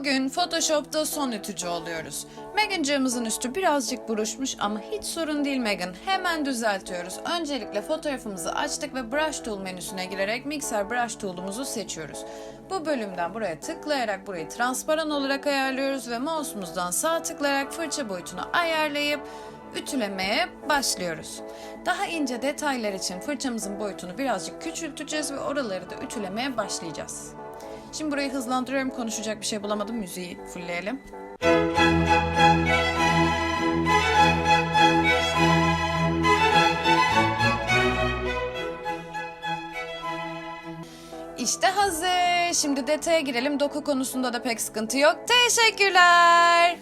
Bugün Photoshop'ta son ütücü oluyoruz. Megan'cığımızın üstü birazcık buruşmuş ama hiç sorun değil Megan. Hemen düzeltiyoruz. Öncelikle fotoğrafımızı açtık ve Brush Tool menüsüne girerek Mixer Brush Tool'umuzu seçiyoruz. Bu bölümden buraya tıklayarak burayı transparan olarak ayarlıyoruz ve mouse'umuzdan sağ tıklayarak fırça boyutunu ayarlayıp ütülemeye başlıyoruz. Daha ince detaylar için fırçamızın boyutunu birazcık küçülteceğiz ve oraları da ütülemeye başlayacağız. Şimdi burayı hızlandırıyorum. Konuşacak bir şey bulamadım. Müziği fullleyelim. İşte hazır. Şimdi detaya girelim. Doku konusunda da pek sıkıntı yok. Teşekkürler.